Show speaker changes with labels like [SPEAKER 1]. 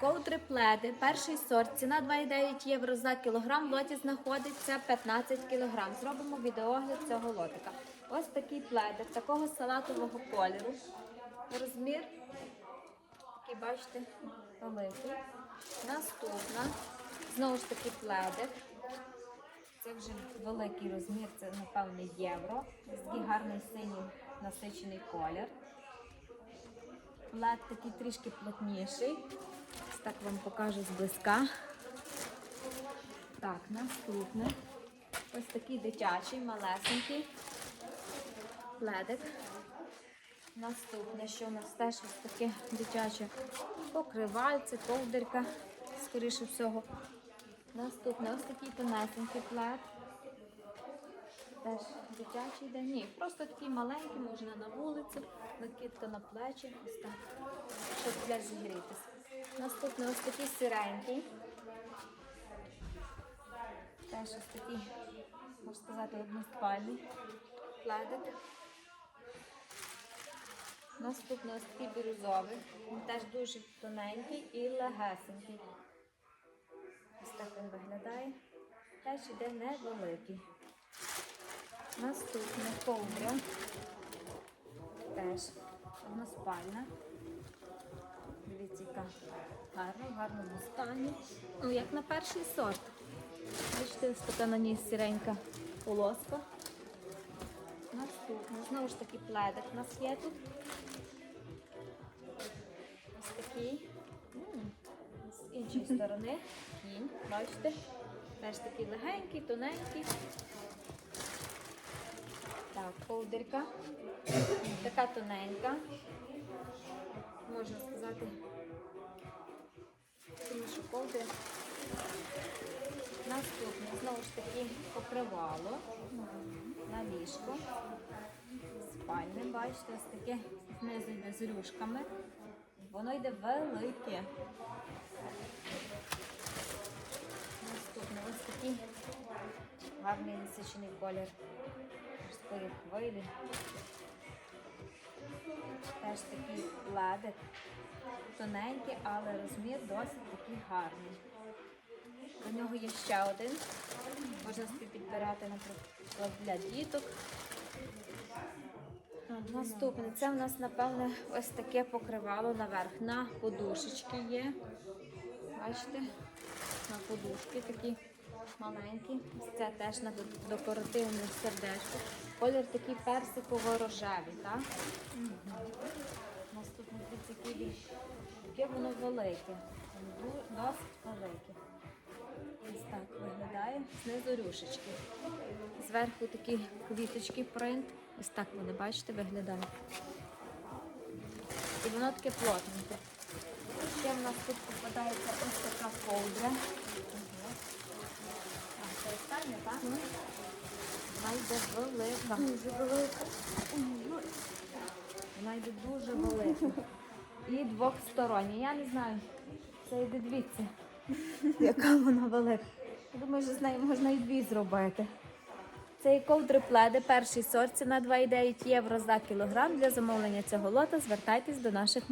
[SPEAKER 1] Ковдри пледи, перший сорт, ціна 2,9 євро за кілограм. В лоті знаходиться 15 кілограм. Зробимо відеогляд цього лотика. Ось такий пледик, такого салатового кольору. Розмір, такий, бачите, великий. Наступна, знову ж таки, пледик. Це вже великий розмір, це, напевно, євро. Такий гарний синій насичений колір. Плед такий трішки плотніший. Так вам покажу зблизька. Так, наступне. Ось такий дитячий, малесенький пледик. Наступне, що у нас теж ось таке дитяче покривальце, ковдерка, скоріше всього. Наступне ось такий тонесенький плед. Теж дитячий йде. Ні, просто такий маленький, можна на вулицю, накидка на плечі, ось так, щоб для зігрітися. Наступний ось такий сиренький. Теж ось такий, можна сказати, односпальний пледик. Наступний ось такий бірюзовий. Він теж дуже тоненький і легесенький. Ось так він виглядає. Теж іде невеликий. Наступна ковдра. Теж односпальна. Дивіться, яка гарна, в гарному стані. Ну, як на перший сорт. Бачите, ось така на ній сіренька полоска. Наступна. Знову ж таки пледик у нас є тут. Ось такий. З іншої сторони. Кінь, бачите? Теж такий легенький, тоненький. Так, ковдирка. Така тоненька. Можна сказати. Ковдри. Наступне, знову ж таки, покривало на ліжко. Спальне, бачите, ось таке знизу йде з рюшками. Воно йде велике. Наступне ось такий гарний насичений колір морської хвилі. Теж такий ладик. Тоненький, але розмір досить такий гарний. У нього є ще один. Можна собі підбирати, наприклад, для діток. Наступне, це в нас, напевне, ось таке покривало наверх. На подушечки є. Бачите? На подушки такі маленькі. Це теж на декоративне сердечко. Колір такий персиково-рожевий, так? Який він. Яке воно велике. Досить велике. Ось так виглядає. Знизу рюшечки. Зверху такі квіточки принт. Ось так вони, бачите, виглядають. І воно таке плотненьке. Ще в нас тут попадається ось така ковдра. А, це остання, так? Вона йде велика. Дуже велика. Вона йде дуже велика. І двохстороння. Я не знаю. Це йде дивіться, яка вона велика. Я думаю, що з нею можна і дві зробити. Це є ковдри пледи, перший сорт, ціна 2,9 євро за кілограм. Для замовлення цього лота звертайтесь до наших